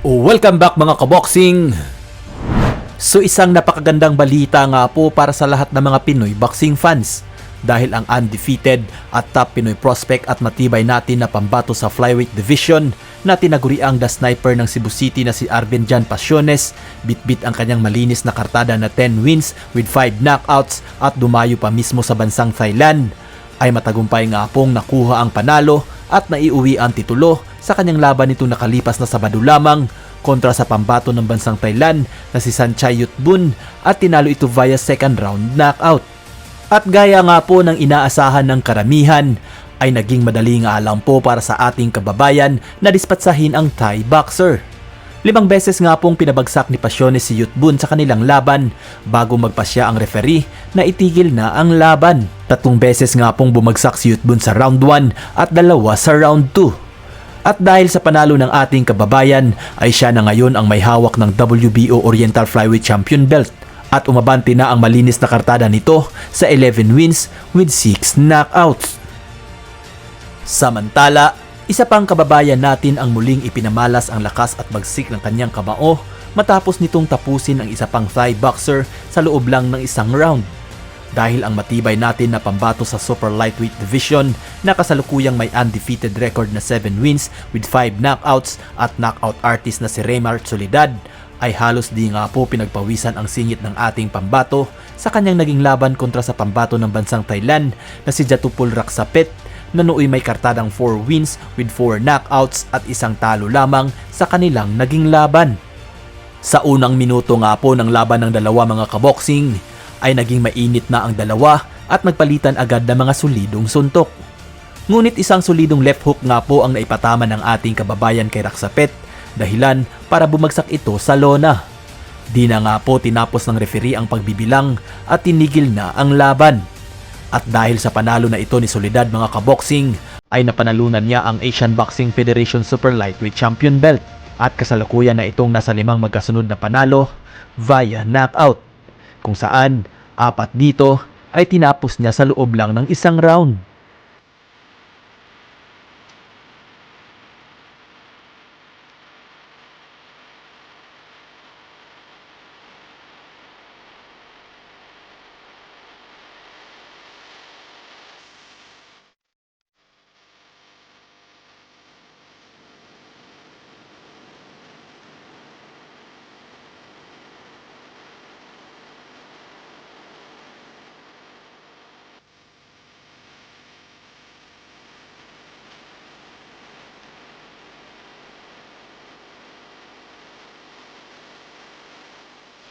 Welcome back mga kaboxing! So isang napakagandang balita nga po para sa lahat ng mga Pinoy boxing fans dahil ang undefeated at top Pinoy prospect at matibay natin na pambato sa flyweight division na tinaguriang the sniper ng Cebu City na si Arvin Jan Pasiones bitbit ang kanyang malinis na kartada na 10 wins with 5 knockouts at dumayo pa mismo sa bansang Thailand ay matagumpay nga pong nakuha ang panalo at naiuwi ang titulo sa kanyang laban nito nakalipas na Sabado lamang kontra sa pambato ng bansang Thailand na si Sanchay Yutbun at tinalo ito via second round knockout. At gaya nga po ng inaasahan ng karamihan, ay naging madaling alam po para sa ating kababayan na dispatsahin ang Thai boxer. Limang beses nga pong pinabagsak ni Pasiones si Yutbun sa kanilang laban bago magpasya ang referee na itigil na ang laban. Tatlong beses nga pong bumagsak si Yutbun sa round 1 at dalawa sa round 2. At dahil sa panalo ng ating kababayan ay siya na ngayon ang may hawak ng WBO Oriental Flyweight Champion Belt at umabante na ang malinis na kartada nito sa 11 wins with 6 knockouts. Samantala, isa pang kababayan natin ang muling ipinamalas ang lakas at bagsik ng kanyang kamao matapos nitong tapusin ang isa pang Thai boxer sa loob lang ng isang round. Dahil ang matibay natin na pambato sa super lightweight division na kasalukuyang may undefeated record na 7 wins with 5 knockouts at knockout artist na si Raymar Soledad ay halos di nga po pinagpawisan ang singit ng ating pambato sa kanyang naging laban kontra sa pambato ng bansang Thailand na si Jatupul Raksapet na nooy may kartadang 4 wins with 4 knockouts at isang talo lamang sa kanilang naging laban. Sa unang minuto nga po ng laban ng dalawa mga kaboxing ay naging mainit na ang dalawa at nagpalitan agad ng mga solidong suntok. Ngunit isang solidong left hook nga po ang naipatama ng ating kababayan kay Raksapet dahilan para bumagsak ito sa lona. Di na nga po tinapos ng referee ang pagbibilang at tinigil na ang laban. At dahil sa panalo na ito ni Soledad mga kaboxing, ay napanalunan niya ang Asian Boxing Federation Super Lightweight Champion Belt at kasalukuyan na itong nasa limang magkasunod na panalo via knockout kung saan apat dito ay tinapos niya sa loob lang ng isang round.